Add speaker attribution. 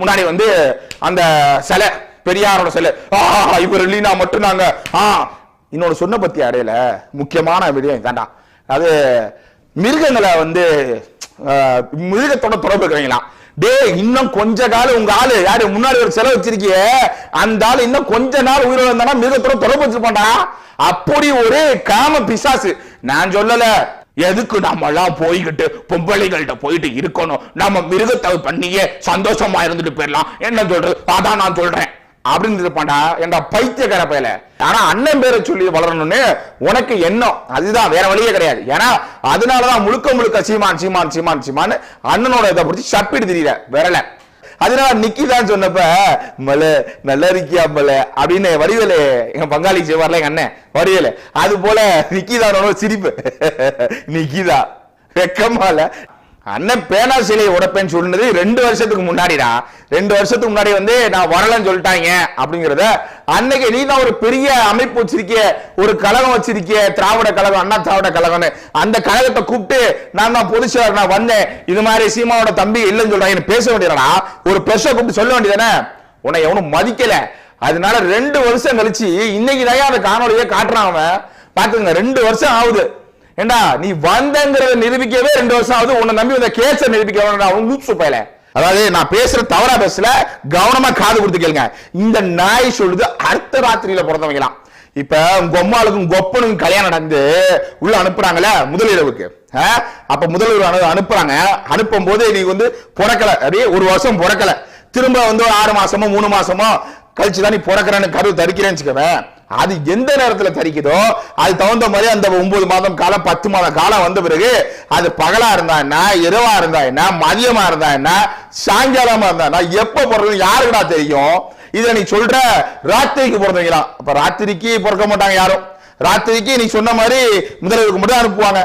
Speaker 1: முன்னாடி வந்து அந்த சிலை பெரியாரோட சிலை. ஆ இவர் இல்லைனா மட்டும் நாங்க ஆ இன்னொன்னு சொன்ன பத்தி அடையல? முக்கியமான விடயம் தாண்டா அது மிருகங்களை வந்து மிருகத்தோட தொடர்பு இருக்கிறீங்களா டேய் இன்னும் கொஞ்ச காலம் உங்க ஆளு யாரு முன்னாடி ஒரு செலவு வச்சிருக்கியே அந்த ஆளு இன்னும் கொஞ்ச நாள் உயிரோட இருந்தானா மிருகத்தோட தொடர்பு வச்சிருப்பான்டா? அப்படி ஒரு காம பிசாசு. நான் சொல்லல. எதுக்கு நம்ம எல்லாம் போய்கிட்டு பொம்பளைகள்கிட்ட போயிட்டு இருக்கணும்? நம்ம மிருகத்தை பண்ணியே சந்தோஷமா இருந்துட்டு போயிடலாம் என்ன சொல்றது? அதான் நான் சொல்றேன். அப்படின்னு இருப்பாண்டா என்ற பைத்தியக்கார பேல ஆனா அண்ணன் பேரை சொல்லி வளரணும்னு உனக்கு எண்ணம். அதுதான் வேற வழியே கிடையாது. ஏன்னா அதனாலதான் முழுக்க முழுக்க சீமான் சீமான் சீமான் சீமான் அண்ணனோட இதை பிடிச்சி சப்பிட்டு தெரியல விரல. அதனால நிக்கி தான் சொன்னப்ப மல நல்லா இருக்கியா மல அப்படின்னு வடிவேலு எங்க பங்காளி செய்வார்ல எங்க அண்ணன் வடிவேலு. அது போல நிக்கிதானோட சிரிப்பு. நிக்கிதா. வெக்கமால அண்ணன் பேனா சிலையை உடைப்பேன்னு சொன்னது ரெண்டு வருஷத்துக்கு முன்னாடிடா. ரெண்டு வருஷத்துக்கு முன்னாடி வந்து நான் வரலன்னு சொல்லிட்டாங்க அப்படிங்கறத அன்னைக்கு நீ தான் ஒரு பெரிய அமைப்பு வச்சிருக்கிய ஒரு கழகம் வச்சிருக்கிய திராவிட கழகம் அண்ணா திராவிட கழகம்னு. அந்த கழகத்தை கூப்பிட்டு நான் தான் பொதுச்செயலர் நான் வந்தேன். இது மாதிரி சீமாவோட தம்பி இல்லைன்னு சொல்றாங்க. பேச வேண்டியதுடா. ஒரு பெருசா கூப்பிட்டு சொல்ல வேண்டியதானே உன்னை எவனும் மதிக்கல. அதனால ரெண்டு வருஷம் கழிச்சு இன்னைக்கு தான் அந்த காணொலியை காட்டுறான் அவன். பாத்துங்க ரெண்டு வருஷம் ஆகுது. ஏண்டா நீ வந்தங்கிறத நிரூபிக்கவே ரெண்டு வருஷம் ஆகுது உன்னை நம்பி வந்த கேச நிரூபிக்க வேண்டாம் அவன் லூசு பயல. அதாவது நான் பேசுற தவறா பேசல கவனமா காது கொடுத்து கேளுங்க. இந்த நாய் சொல்லுது அர்த்த ராத்திரியில பிறந்தவங்களாம். இப்ப கொம்மாளுக்கும் அம்மாளுக்கும் கொப்பனுக்கும் கல்யாணம் நடந்து உள்ள அனுப்புறாங்கல்ல முதலிரவுக்கு. அப்ப முதல்வர் அனுப்புறாங்க. அனுப்பும் போது நீ வந்து பிறக்கல. அப்படியே ஒரு வருஷம் பிறக்கல. திரும்ப வந்து ஆறு மாசமோ மூணு மாசமோ கழிச்சு தான் நீ பிறக்கிறேன்னு கருவு தடுக்கிறேன்னு வச்சுக்கவேன். அது எந்த நேரத்துல தரிக்குதோ அது தகுந்த மாதிரி அந்த ஒன்பது மாதம் காலம் பத்து மாத காலம் வந்த பிறகு அது பகலா இருந்தா என்ன இரவா இருந்தா என்ன மதியமா இருந்தா என்ன சாயங்காலமா இருந்தா என்ன எப்ப பிறகு யாருக்குடா தெரியும்? இதை நீ சொல்ற ராத்திரிக்கு பிறந்தவங்களாம் அப்ப ராத்திரிக்கு பிறக்க மாட்டாங்க யாரும். ராத்திரிக்கு நீ சொன்ன மாதிரி முதல்வருக்கு மட்டும் அனுப்புவாங்க.